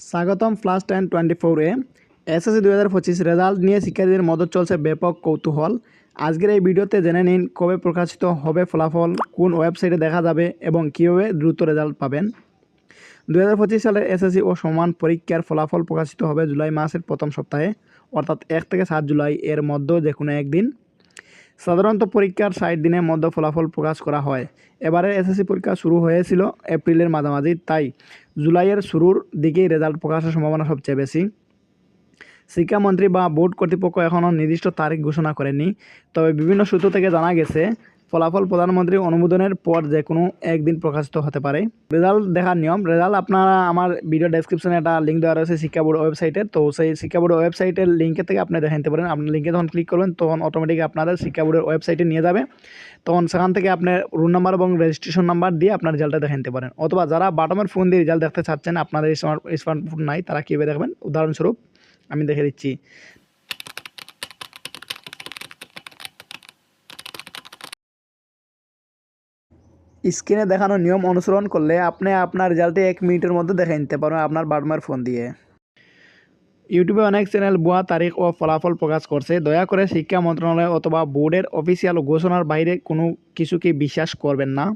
স্বাগতম flush ten twenty ফোরে SSC দু হাজার পঁচিশ রেজাল্ট নিয়ে শিক্ষার্থীদের মধ্যে চলছে ব্যাপক কৌতূহল। আজকের এই ভিডিওতে জেনে নিন কবে প্রকাশিত হবে ফলাফল, কোন ওয়েবসাইটে দেখা যাবে এবং কীভাবে দ্রুত রেজাল্ট পাবেন। দু হাজার পঁচিশ সালের এসএসসি ও সমান পরীক্ষার ফলাফল প্রকাশিত হবে জুলাই মাসের প্রথম সপ্তাহে অর্থাৎ এক থেকে সাত জুলাই এর মধ্যে যে কোনো একদিন। সাধারণত পরীক্ষার ষাট দিনের মধ্যে ফলাফল প্রকাশ করা হয়। এবারের এসএসসি পরীক্ষা শুরু হয়েছিল এপ্রিলের মাঝামাঝি, তাই জুলাইয়ের শুরুর দিকেই রেজাল্ট প্রকাশের সম্ভাবনা সবচেয়ে বেশি। শিক্ষামন্ত্রী বা বোর্ড কর্তৃপক্ষ এখনও নির্দিষ্ট তারিখ ঘোষণা করেনি, তবে বিভিন্ন সূত্র থেকে জানা গেছে ফলাফল প্রধানমন্ত্রীর অনুমোদনের পর যে কোনো একদিন প্রকাশিত হতে পারে। রেজাল্ট দেখার নিয়ম, রেজাল্ট আপনারা আমার ভিডিও ডেসক্রিপশনে একটা লিঙ্ক দেওয়া রয়েছে শিক্ষা বোর্ড ওয়েবসাইটে তো সেই শিক্ষা বোর্ড ওয়েবসাইটের লিঙ্কের থেকে আপনি দেখে নিতে পারেন। আপনি লিঙ্কে যখন ক্লিক করবেন, তখন অটোমেটিক আপনাদের শিক্ষা বোর্ডের ওয়েবসাইটে নিয়ে যাবে। তখন সেখান থেকে আপনার রুম নাম্বার এবং রেজিস্ট্রেশন নাম্বার দিয়ে আপনার রেজাল্টটা দেখে নিতে পারেন। অথবা যারা বাটমের ফোন দিয়ে রেজাল্ট দেখতে চাচ্ছেন, আপনাদের স্মার্ট স্মার্টফোন নাই, তারা কীভাবে দেখবেন? উদাহরণস্বরূপ, আমি দেখে দিচ্ছি। স্ক্রিনে দেখানো নিয়ম অনুসরণ করলে আপনি আপনার রেজাল্টে এক মিনিটের মধ্যে দেখে নিতে পারবেন আপনার বাটমার ফোন দিয়ে। ইউটিউবে অনেক চ্যানেল ভুয়া তারিখ ও ফলাফল প্রকাশ করছে। দয়া করে শিক্ষা মন্ত্রণালয় অথবা বোর্ডের অফিসিয়াল ঘোষণার বাইরে কোনো কিছুকে বিশ্বাস করবেন না।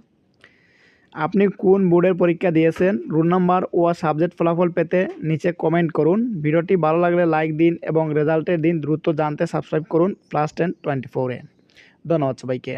আপনি কোন বোর্ডের পরীক্ষা দিয়েছেন, রোল নাম্বার ও সাবজেক্ট ফলাফল পেতে নিচে কমেন্ট করুন। ভিডিওটি ভালো লাগলে লাইক দিন এবং রেজাল্টের দিন দ্রুত জানতে সাবস্ক্রাইব করুন প্লাস টেন টোয়েন্টি ফোরে ধন্যবাদ সবাইকে।